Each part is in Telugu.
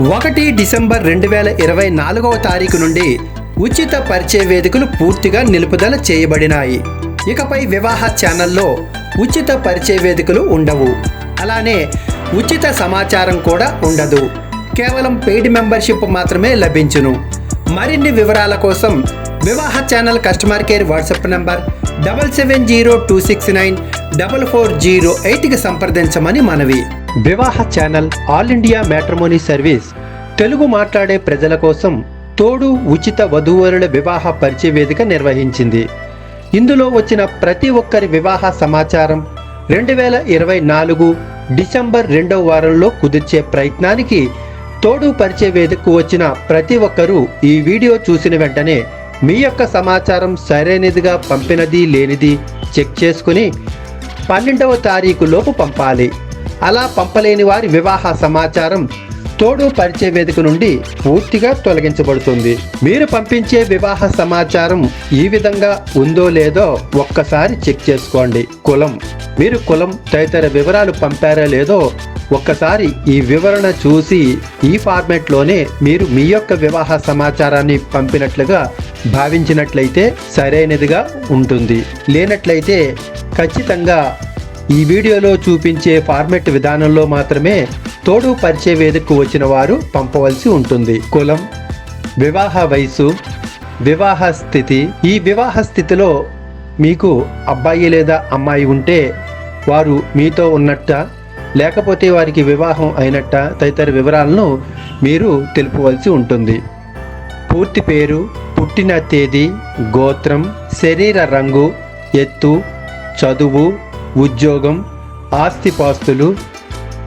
ఒకటి డిసెంబర్ రెండు వేల ఇరవై నాలుగవ తారీఖు నుండి ఉచిత పరిచయ వేదికలు పూర్తిగా నిలుపుదల చేయబడినాయి. ఇకపై వివాహ ఛానల్లో ఉచిత పరిచయ వేదికలు ఉండవు. అలానే ఉచిత సమాచారం కూడా ఉండదు. కేవలం పెయిడ్ మెంబర్షిప్ మాత్రమే లభించును. మరిన్ని వివరాల కోసం Vivaha channel customer care WhatsApp number double seven zero two six nine double four zero ఎయిట్కి సంప్రదించమని మనవి. Vivaha channel all India matrimony service. Telugu మాట్లాడే ప్రజల కోసం తోడు ఉచిత వధూవరుల వివాహ పరిచయ వేదిక నిర్వహించింది. ఇందులో వచ్చిన ప్రతి ఒక్కరి వివాహ సమాచారం రెండు వేల ఇరవై నాలుగు డిసెంబర్ రెండవ వారంలో కుదిర్చే ప్రయత్నానికి తోడు పరిచయ వేదికకు వచ్చిన ప్రతి ఒక్కరూ ఈ వీడియో చూసిన వెంటనే మీ యొక్క సమాచారం సరైనదిగా పంపినది లేనిది చెక్ చేసుకుని పన్నెండవ తారీఖు లోపు పంపాలి. అలా పంపలేని వారి వివాహ సమాచారం తోడు పరిచయ వేదిక నుండి పూర్తిగా తొలగించబడుతుంది. మీరు పంపించే వివాహ సమాచారం ఈ విధంగా ఉందో లేదో ఒక్కసారి చెక్ చేసుకోండి. కులం. మీరు కులం తదితర వివరాలు పంపారా లేదో ఒక్కసారి ఈ వివరణ చూసి ఈ ఫార్మాట్లోనే మీరు మీ యొక్క వివాహ సమాచారాన్ని పంపినట్లుగా భావించినట్లయితే సరైనదిగా ఉంటుంది. లేనట్లయితే ఖచ్చితంగా ఈ వీడియోలో చూపించే ఫార్మెట్ విధానంలో మాత్రమే తోడు పరిచయ వేదికకు వచ్చిన వారు పంపవలసి ఉంటుంది. కులం వివాహ వయసు వివాహ స్థితి. ఈ వివాహ స్థితిలో మీకు అబ్బాయి లేదా అమ్మాయి ఉంటే వారు మీతో ఉన్నట్ట లేకపోతే వారికి వివాహం అయినట్ట తదితర వివరాలను మీరు తెలుపవలసి ఉంటుంది. పూర్తి పేరు పుట్టిన తేదీ గోత్రం శరీర రంగు ఎత్తు చదువు ఉద్యోగం ఆస్తిపాస్తులు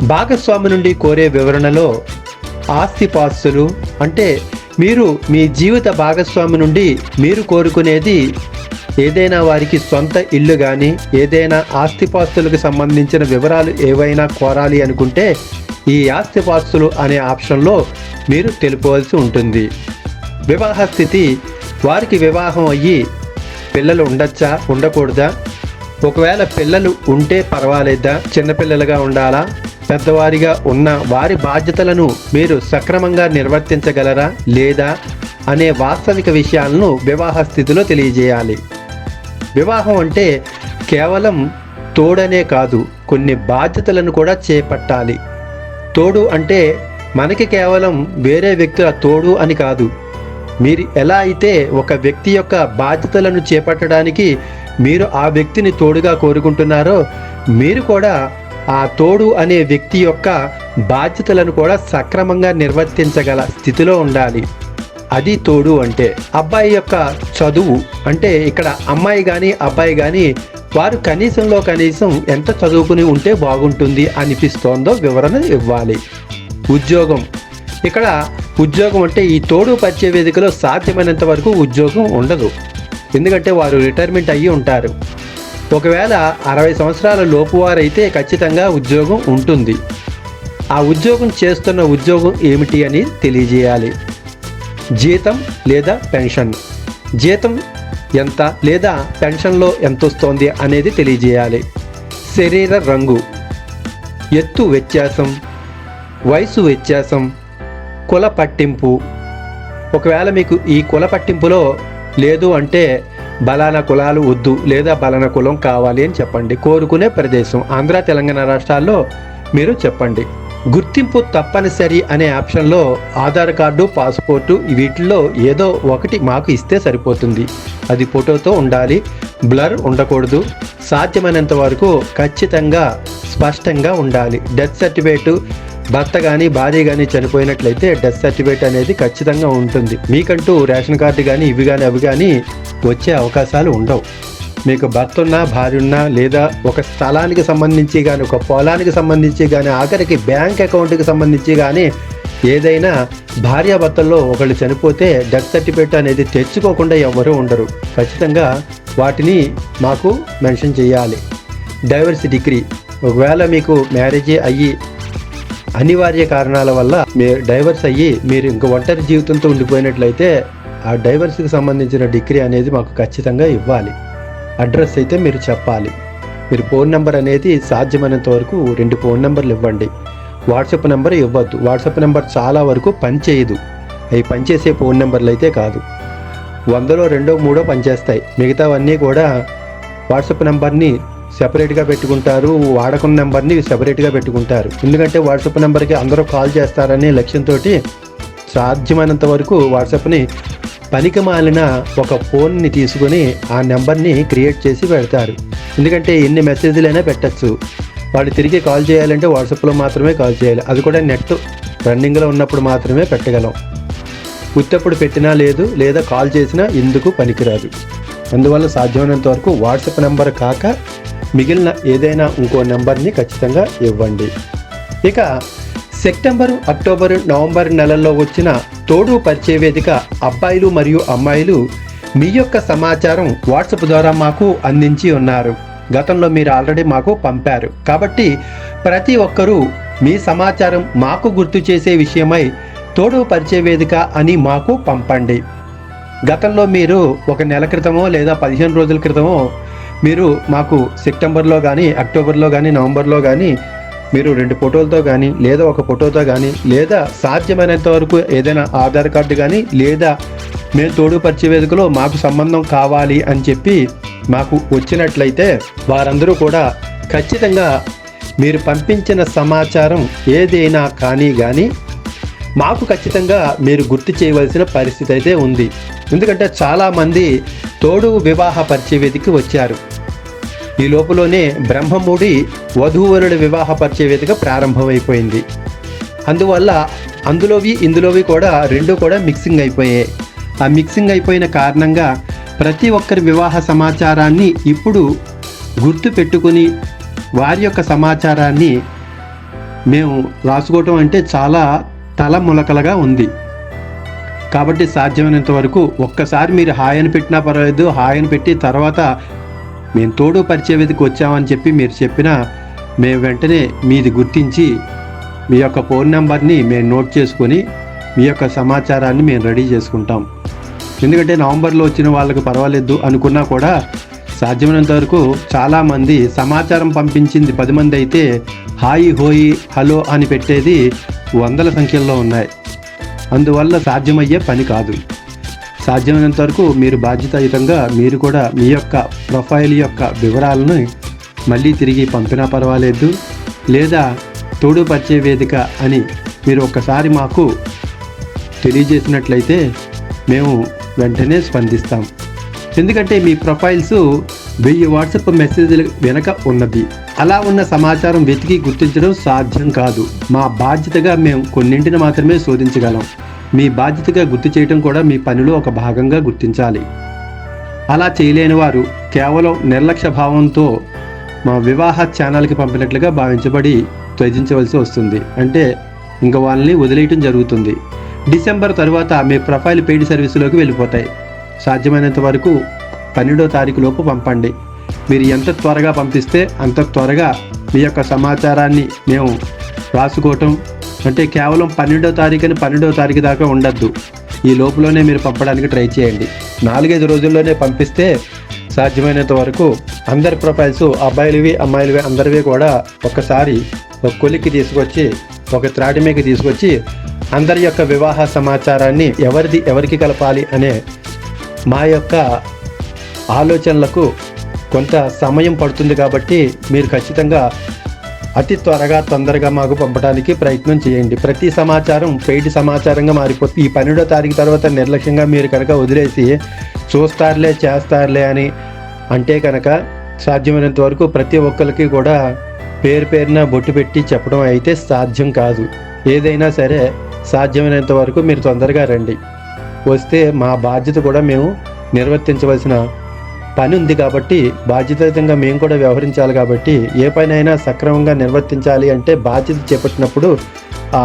భాగస్వామి నుండి కోరే వివరణలో ఆస్తిపాస్తులు అంటే మీరు మీ జీవిత భాగస్వామి నుండి మీరు కోరుకునేది ఏదైనా వారికి సొంత ఇల్లు కానీ ఏదైనా ఆస్తిపాస్తులకు సంబంధించిన వివరాలు ఏవైనా కోరాలి అనుకుంటే ఈ ఆస్తిపాస్తులు అనే ఆప్షన్లో మీరు తెలుపవలసి ఉంటుంది. వివాహ స్థితి వారికి వివాహం అయ్యి పిల్లలు ఉండొచ్చా ఉండకూడదా? ఒకవేళ పిల్లలు ఉంటే పర్వాలేదా? చిన్నపిల్లలుగా ఉండాలా? పెద్దవారిగా ఉన్న వారి బాధ్యతలను మీరు సక్రమంగా నిర్వర్తించగలరా? లేదా? అనే వాస్తవిక విషయాలను వివాహ స్థితిలో తెలియజేయాలి. వివాహం అంటే కేవలం తోడనే కాదు కొన్ని బాధ్యతలను కూడా చేపట్టాలి. తోడు అంటే మనకి కేవలం వేరే వ్యక్తుల తోడు అని కాదు. మీరు ఎలా అయితే ఒక వ్యక్తి యొక్క బాధ్యతలను చేపట్టడానికి మీరు ఆ వ్యక్తిని తోడుగా కోరుకుంటున్నారో మీరు కూడా ఆ తోడు అనే వ్యక్తి యొక్క బాధ్యతలను కూడా సక్రమంగా నిర్వర్తించగల స్థితిలో ఉండాలి. అది తోడు అంటే అబ్బాయి యొక్క చదువు అంటే ఇక్కడ అమ్మాయి కానీ అబ్బాయి కానీ వారు కనీసంలో కనీసం ఎంత చదువుకుని ఉంటే బాగుంటుంది అనిపిస్తోందో వివరణ ఇవ్వాలి. ఉద్యోగం. ఇక్కడ ఉద్యోగం అంటే ఈ తోడు పరిచయ వేదికలో సాధ్యమైనంత వరకు ఉద్యోగం ఉండదు. ఎందుకంటే వారు రిటైర్మెంట్ అయ్యి ఉంటారు. ఒకవేళ అరవై సంవత్సరాల లోపు వారైతే ఖచ్చితంగా ఉద్యోగం ఉంటుంది. ఆ ఉద్యోగం చేస్తున్న ఉద్యోగం ఏమిటి అని తెలియజేయాలి. జీతం లేదా పెన్షన్? జీతం ఎంత లేదా పెన్షన్లో ఎంత వస్తోంది అనేది తెలియజేయాలి. శరీర రంగు? ఎత్తు వ్యత్యాసం? వయసు వ్యత్యాసం? కుల పట్టింపు? ఒకవేళ మీకు ఈ కుల పట్టింపులో లేదు అంటే బలానా కులాలు వద్దు లేదా బలానా కులం కావాలి అని చెప్పండి. కోరుకునే ప్రదేశం ఆంధ్ర తెలంగాణ రాష్ట్రాల్లో మీరు చెప్పండి. గుర్తింపు తప్పనిసరి అనే ఆప్షన్లో ఆధార్ కార్డు పాస్పోర్టు వీటిల్లో ఏదో ఒకటి మాకు ఇస్తే సరిపోతుంది. అది ఫోటోతో ఉండాలి బ్లర్ ఉండకూడదు. సాధ్యమైనంత వరకు ఖచ్చితంగా స్పష్టంగా ఉండాలి. డెత్ సర్టిఫికేటు భర్త కానీ భార్య కానీ చనిపోయినట్లయితే డెత్ సర్టిఫికేట్ అనేది ఖచ్చితంగా ఉంటుంది. మీకంటూ రేషన్ కార్డు కానీ ఇవి కానీ అవి కానీ వచ్చే అవకాశాలు ఉండవు. మీకు భర్త ఉన్నా భార్య ఉన్నా లేదా ఒక స్థలానికి సంబంధించి కానీ ఒక పొలానికి సంబంధించి కానీ ఆఖరికి బ్యాంక్ అకౌంట్కి సంబంధించి కానీ ఏదైనా భార్యాభర్తల్లో ఒకళ్ళు చనిపోతే డెత్ సర్టిఫికేట్ అనేది తెచ్చుకోకుండా ఎవరూ ఉండరు. ఖచ్చితంగా వాటిని మాకు మెన్షన్ చేయాలి. Divorce decree. ఒకవేళ మీకు మ్యారేజ్ అయ్యి అనివార్య కారణాల వల్ల మీరు డైవర్స్ అయ్యి మీరు ఇంక ఒంటరి జీవితంతో ఉండిపోయినట్లయితే ఆ డైవర్స్కి సంబంధించిన డిగ్రీ అనేది మాకు ఖచ్చితంగా ఇవ్వాలి. అడ్రస్ అయితే మీరు చెప్పాలి. మీరు ఫోన్ నెంబర్ అనేది సాధ్యమైనంత వరకు రెండు ఫోన్ నెంబర్లు ఇవ్వండి. వాట్సాప్ నెంబర్ ఇవ్వద్దు. వాట్సాప్ నెంబర్ చాలా వరకు పనిచేయదు. అవి పనిచేసే ఫోన్ నెంబర్లు అయితే కాదు. వందలో రెండో మూడో పనిచేస్తాయి. మిగతావన్నీ కూడా వాట్సాప్ నెంబర్ని సెపరేట్గా పెట్టుకుంటారు వాడకున్న నెంబర్ని సెపరేట్గా పెట్టుకుంటారు. ఎందుకంటే వాట్సాప్ నెంబర్కి అందరూ కాల్ చేస్తారనే లక్ష్యంతో సాధ్యమైనంత వరకు వాట్సాప్ని పనికి మాలిన ఒక ఫోన్ని తీసుకొని ఆ నెంబర్ని క్రియేట్ చేసి పెడతారు. ఎందుకంటే ఎన్ని మెసేజ్లైనా పెట్టచ్చు. వాళ్ళు తిరిగి కాల్ చేయాలంటే వాట్సాప్లో మాత్రమే కాల్ చేయాలి. అది కూడా నెట్ రన్నింగ్లో ఉన్నప్పుడు మాత్రమే పెట్టగలం. ఉత్తప్పుడు పెట్టినా లేదు లేదా కాల్ చేసినా ఎందుకు పనికిరాదు. అందువల్ల సాధ్యమైనంత వరకు వాట్సాప్ నెంబర్ కాక మిగిలిన ఏదైనా ఇంకో నెంబర్ని ఖచ్చితంగా ఇవ్వండి. ఇక సెప్టెంబరు అక్టోబరు నవంబర్ నెలల్లో వచ్చిన తోడు పరిచయ వేదిక అబ్బాయిలు మరియు అమ్మాయిలు మీ యొక్క సమాచారం వాట్సాప్ ద్వారా మాకు అందించి ఉన్నారు. గతంలో మీరు ఆల్రెడీ మాకు పంపారు. కాబట్టి ప్రతి ఒక్కరూ మీ సమాచారం మాకు గుర్తు చేసే విషయమై తోడు పరిచయ వేదిక అని మాకు పంపండి. గతంలో మీరు ఒక నెల క్రితమో లేదా పదిహేను రోజుల క్రితమో మీరు మాకు సెప్టెంబర్లో కానీ అక్టోబర్లో కానీ నవంబర్లో కానీ మీరు రెండు ఫోటోలతో కానీ లేదా ఒక ఫోటోతో కానీ లేదా సాధ్యమైనంత వరకు ఏదైనా ఆధార్ కార్డు కానీ లేదా మేము తోడు పరిచయవేదికలో మాకు సంబంధం కావాలి అని చెప్పి మాకు వచ్చినట్లయితే వారందరూ కూడా ఖచ్చితంగా మీరు పంపించిన సమాచారం ఏదైనా కానీ కానీ మాకు ఖచ్చితంగా మీరు గుర్తు చేయవలసిన పరిస్థితి అయితే ఉంది. ఎందుకంటే చాలామంది తోడు వివాహ పరిచయవేదికి వచ్చారు. ఈ లోపులోనే బ్రహ్మముడి వధూవరుల వివాహ పరిచయ వేదిక ప్రారంభమైపోయింది. అందువల్ల అందులోవి ఇందులోవి కూడా రెండు కూడా మిక్సింగ్ అయిపోయాయి. ఆ మిక్సింగ్ అయిపోయిన కారణంగా ప్రతి ఒక్కరి వివాహ సమాచారాన్ని ఇప్పుడు గుర్తు పెట్టుకుని వారి యొక్క సమాచారాన్ని మేము రాసుకోవటం అంటే చాలా తల ములకలుగా ఉంది. కాబట్టి సాధ్యమైనంత వరకు ఒక్కసారి మీరు హాయ్ అని పెట్టినా పర్వాలేదు హాయ్ అని పెట్టి తర్వాత మేము తోడు పరిచయ వేదిక వచ్చామని చెప్పి మీరు చెప్పినా మేము వెంటనే మీది గుర్తించి మీ యొక్క ఫోన్ నెంబర్ని మేము నోట్ చేసుకొని మీ యొక్క సమాచారాన్ని మేము రెడీ చేసుకుంటాం. ఎందుకంటే నవంబర్లో వచ్చిన వాళ్ళకు పర్వాలేదు అనుకున్నా కూడా సాధ్యమైనంత వరకు చాలామంది సమాచారం పంపించింది పది మంది అయితే హాయి హోయి హలో అని పెట్టేది వందల సంఖ్యలో ఉన్నాయి. అందువల్ల సాధ్యమయ్యే పని కాదు. సాధ్యమైనంత వరకు మీరు బాధ్యతాయుతంగా మీరు కూడా మీ యొక్క ప్రొఫైల్ యొక్క వివరాలను మళ్ళీ తిరిగి పంపినా పర్వాలేదు. లేదా తోడు పరిచే వేదిక అని మీరు ఒక్కసారి మాకు తెలియజేసినట్లయితే మేము వెంటనే స్పందిస్తాం. ఎందుకంటే మీ ప్రొఫైల్స్ వెయ్యి వాట్సాప్ మెసేజ్ల వెనక ఉన్నది అలా ఉన్న సమాచారం వెతికి గుర్తించడం సాధ్యం కాదు. మా బాధ్యతగా మేము కొన్నింటిని మాత్రమే శోధించగలం. మీ బాధ్యతగా గుర్తు చేయటం కూడా మీ పనిలో ఒక భాగంగా గుర్తించాలి. అలా చేయలేని వారు కేవలం నిర్లక్ష్య భావంతో మా వివాహ ఛానల్కి పంపినట్లుగా భావించబడి త్యజించవలసి వస్తుంది. అంటే ఇంక వాళ్ళని వదిలేయటం జరుగుతుంది. డిసెంబర్ తర్వాత మీ ప్రొఫైల్ పెయిడ్ సర్వీసులోకి వెళ్ళిపోతాయి. సాధ్యమైనంత వరకు పన్నెండో తారీఖు లోపు పంపండి. మీరు ఎంత త్వరగా పంపిస్తే అంత త్వరగా మీ యొక్క సమాచారాన్ని మేము రాసుకోవటం అంటే కేవలం పన్నెండో తారీఖు అని పన్నెండో తారీఖు దాకా ఉండద్దు. ఈ లోపులోనే మీరు పంపడానికి ట్రై చేయండి. నాలుగైదు రోజుల్లోనే పంపిస్తే సాధ్యమైనంత వరకు అందరి ప్రొఫైల్స్ అబ్బాయిలవి అమ్మాయిలవి అందరివి కూడా ఒక్కసారి ఒక కొలిక్కి తీసుకొచ్చి ఒక త్రాటిమేకి తీసుకొచ్చి అందరి యొక్క వివాహ సమాచారాన్ని ఎవరిది ఎవరికి కలపాలి అనే మా యొక్క ఆలోచనలకు కొంత సమయం పడుతుంది కాబట్టి మీరు ఖచ్చితంగా అతి త్వరగా తొందరగా మాకు పంపడానికి ప్రయత్నం చేయండి. ప్రతి సమాచారం పెయిడ్ సమాచారంగా మారిపోతుంది ఈ పన్నెండో తారీఖు తర్వాత నిర్లక్ష్యంగా మీరు కనుక వదిలేసి చూస్తారులే చేస్తారులే అని అంటే కనుక సాధ్యమైనంత వరకు ప్రతి ఒక్కరికి కూడా పేరు పేరున బొట్టు పెట్టి చెప్పడం అయితే సాధ్యం కాదు. ఏదైనా సరే సాధ్యమైనంత వరకు మీరు తొందరగా రండి. వస్తే మా బాధ్యత కూడా మేము నిర్వర్తించవలసిన పని ఉంది కాబట్టి బాధ్యతాయుతంగా మేము కూడా వ్యవహరించాలి కాబట్టి ఏ పనైనా సక్రమంగా నిర్వర్తించాలి అంటే బాధ్యత చేపట్టినప్పుడు ఆ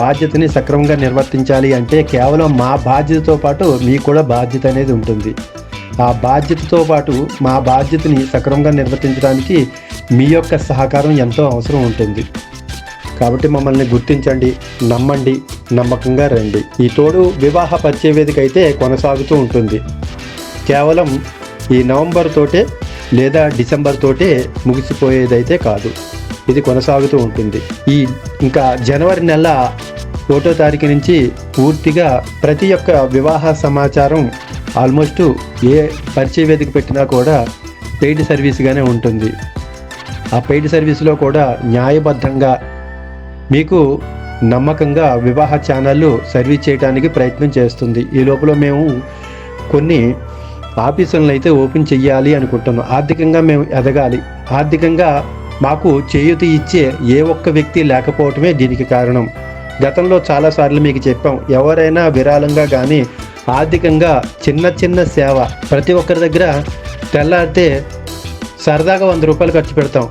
బాధ్యతని సక్రమంగా నిర్వర్తించాలి అంటే కేవలం మా బాధ్యతతో పాటు మీకు కూడా బాధ్యత అనేది ఉంటుంది. ఆ బాధ్యతతో పాటు మా బాధ్యతని సక్రమంగా నిర్వర్తించడానికి మీ యొక్క సహకారం ఎంతో అవసరం ఉంటుంది. కాబట్టి మమ్మల్ని గుర్తించండి నమ్మండి నమ్మకంగా రండి. ఈ తోడు వివాహ పరిచయ వేదిక అయితే కొనసాగుతూ ఉంటుంది. కేవలం ఈ నవంబర్ తోటే లేదా డిసెంబర్ తోటే ముగిసిపోయేదైతే కాదు. ఇది కొనసాగుతూ ఉంటుంది. ఈ ఇంకా జనవరి నెల ఒకటో తారీఖు నుంచి పూర్తిగా ప్రతి ఒక్క వివాహ సమాచారం ఆల్మోస్ట్ ఏ పరిచయ వేదిక పెట్టినా కూడా పెయిడ్ సర్వీస్గానే ఉంటుంది. ఆ పెయిడ్ సర్వీస్లో కూడా న్యాయబద్ధంగా మీకు నమ్మకంగా వివాహ ఛానళ్ళు సర్వీస్ చేయడానికి ప్రయత్నం చేస్తుంది. ఈ లోపల మేము కొన్ని ఆఫీసులను అయితే ఓపెన్ చెయ్యాలి అనుకుంటున్నాం. ఆర్థికంగా మేము ఎదగాలి. ఆర్థికంగా మాకు చేయూత ఇచ్చే ఏ ఒక్క వ్యక్తి లేకపోవటమే దీనికి కారణం. గతంలో చాలాసార్లు మీకు చెప్పాం. ఎవరైనా విరాళంగా కానీ ఆర్థికంగా చిన్న చిన్న సేవ ప్రతి ఒక్కరి దగ్గర తెల్లారితే సరదాగా వంద రూపాయలు ఖర్చు పెడతాం.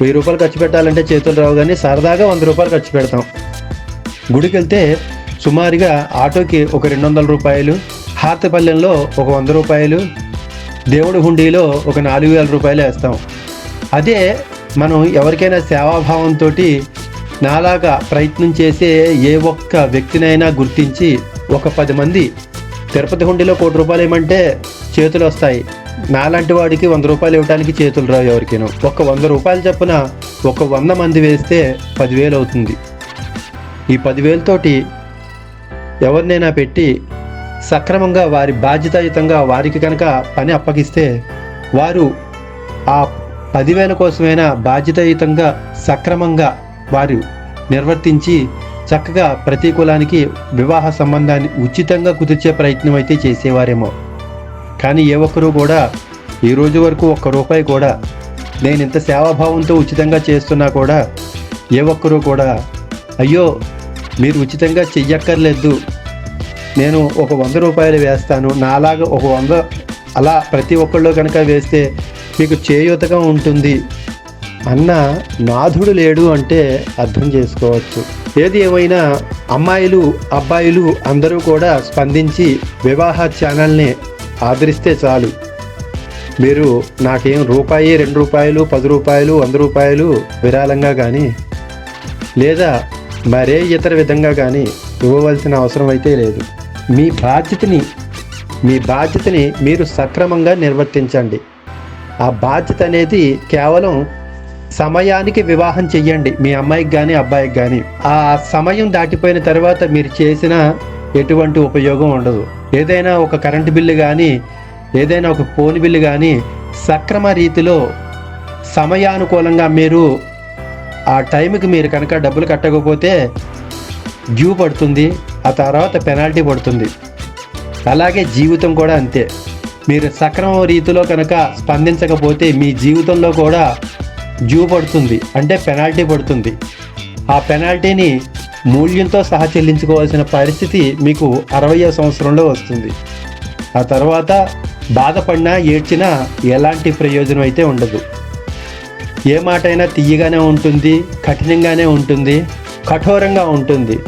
వెయ్యి రూపాయలు ఖర్చు పెట్టాలంటే చేతులు రావు కానీ సరదాగా వంద రూపాయలు ఖర్చు పెడతాం. గుడికి వెళ్తే సుమారుగా ఆటోకి ఒక రెండు వందల రూపాయలు హార్తపల్లెంలో ఒక వంద రూపాయలు దేవుడి హుండీలో ఒక నాలుగు వేల రూపాయలు వేస్తాం. అదే మనం ఎవరికైనా సేవాభావంతో నాలాగా ప్రయత్నం చేసే ఏ ఒక్క వ్యక్తినైనా గుర్తించి ఒక పది మంది తిరుపతి హుండీలో కోటి రూపాయలు ఏమంటే చేతులు వస్తాయి. నాలాంటి వాడికి వంద రూపాయలు ఇవ్వడానికి చేతులు రావు ఎవరికైనా. ఒక వంద రూపాయలు చొప్పున ఒక వంద మంది వేస్తే పదివేలు అవుతుంది. ఈ పదివేలతోటి ఎవరినైనా పెట్టి సక్రమంగా వారి బాధ్యతాయుతంగా వారికి కనుక పని అప్పగిస్తే వారు ఆ పదివేల కోసమైనా బాధ్యతాయుతంగా సక్రమంగా వారు నిర్వర్తించి చక్కగా ప్రతి కులానికి వివాహ సంబంధాన్ని ఉచితంగా కుదిర్చే ప్రయత్నం అయితే చేసేవారేమో. కానీ ఏ ఒక్కరూ కూడా ఈ రోజు వరకు ఒక్క రూపాయి కూడా నేను ఇంత సేవాభావంతో ఉచితంగా చేస్తున్నా కూడా ఏ ఒక్కరూ కూడా అయ్యో మీరు ఉచితంగా చెయ్యక్కర్లేదు నేను ఒక వంద రూపాయలు వేస్తాను. నాలాగా ఒక వంద అలా ప్రతి ఒక్కళ్ళు కనుక వేస్తే మీకు చేయూతగా ఉంటుంది అన్న నాథుడు లేడు అంటే అర్థం చేసుకోవచ్చు. ఏది ఏమైనా అమ్మాయిలు అబ్బాయిలు అందరూ కూడా స్పందించి వివాహ ఛానల్ని ఆదరిస్తే చాలు. మీరు నాకేం రూపాయి రెండు రూపాయలు పది రూపాయలు వంద రూపాయలు విరాళంగా కానీ లేదా మరే ఇతర విధంగా కానీ ఇవ్వవలసిన అవసరం అయితే లేదు. మీ బాధ్యతని మీ బాధ్యతని మీరు సక్రమంగా నిర్వర్తించండి. ఆ బాధ్యత అనేది కేవలం సమయానికి వివాహం చెయ్యండి మీ అమ్మాయికి కానీ అబ్బాయికి కానీ ఆ సమయం దాటిపోయిన తర్వాత మీరు చేసిన ఎటువంటి ఉపయోగం ఉండదు. ఏదైనా ఒక కరెంటు బిల్లు కానీ ఏదైనా ఒక ఫోన్ బిల్లు కానీ సక్రమ రీతిలో సమయానుకూలంగా మీరు ఆ టైంకి మీరు కనుక డబ్బులు కట్టకపోతే డ్యూ పడుతుంది. ఆ తర్వాత పెనాల్టీ పడుతుంది. అలాగే జీవితం కూడా అంతే. మీరు సక్రమ రీతిలో కనుక స్పందించకపోతే మీ జీవితంలో కూడా జూ పడుతుంది. అంటే పెనాల్టీ పడుతుంది. ఆ పెనాల్టీని మూల్యంతో సహా చెల్లించుకోవాల్సిన పరిస్థితి మీకు అరవయో సంవత్సరంలో వస్తుంది. ఆ తర్వాత బాధపడినా ఏడ్చినా ఎలాంటి ప్రయోజనం అయితే ఉండదు. ఏ మాటైనా తీయగానే ఉంటుంది కఠినంగానే ఉంటుంది కఠోరంగా ఉంటుంది.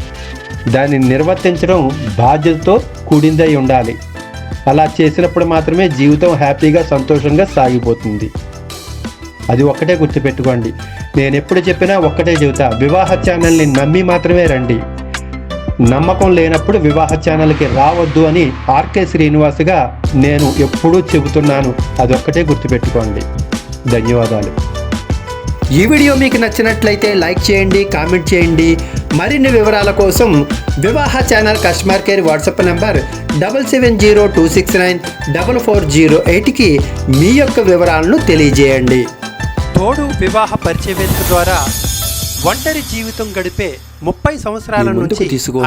దాన్ని నిర్వర్తించడం బాధ్యతతో కూడిందై ఉండాలి. అలా చేసినప్పుడు మాత్రమే జీవితం హ్యాపీగా సంతోషంగా సాగిపోతుంది. అది ఒక్కటే గుర్తుపెట్టుకోండి. నేను ఎప్పుడు చెప్పినా ఒక్కటే చెబుతా వివాహ ఛానల్ని నమ్మి మాత్రమే రండి. నమ్మకం లేనప్పుడు వివాహ ఛానల్కి రావద్దు అని ఆర్కే శ్రీనివాస్గా నేను ఎప్పుడూ చెబుతున్నాను. అదొక్కటే గుర్తుపెట్టుకోండి. ధన్యవాదాలు. ఈ వీడియో మీకు నచ్చినట్లయితే లైక్ చేయండి కామెంట్ చేయండి. మరిన్ని వివరాల కోసం Vivaha channel customer care WhatsApp number double seven zero two six nine double four zero ఎయిట్కి మీ యొక్క వివరాలను తెలియజేయండి. తోడు వివాహ పరిచయ వేదిక ద్వారా ఒంటరి జీవితం గడిపే ముప్పై సంవత్సరాల నుంచి తీసుకో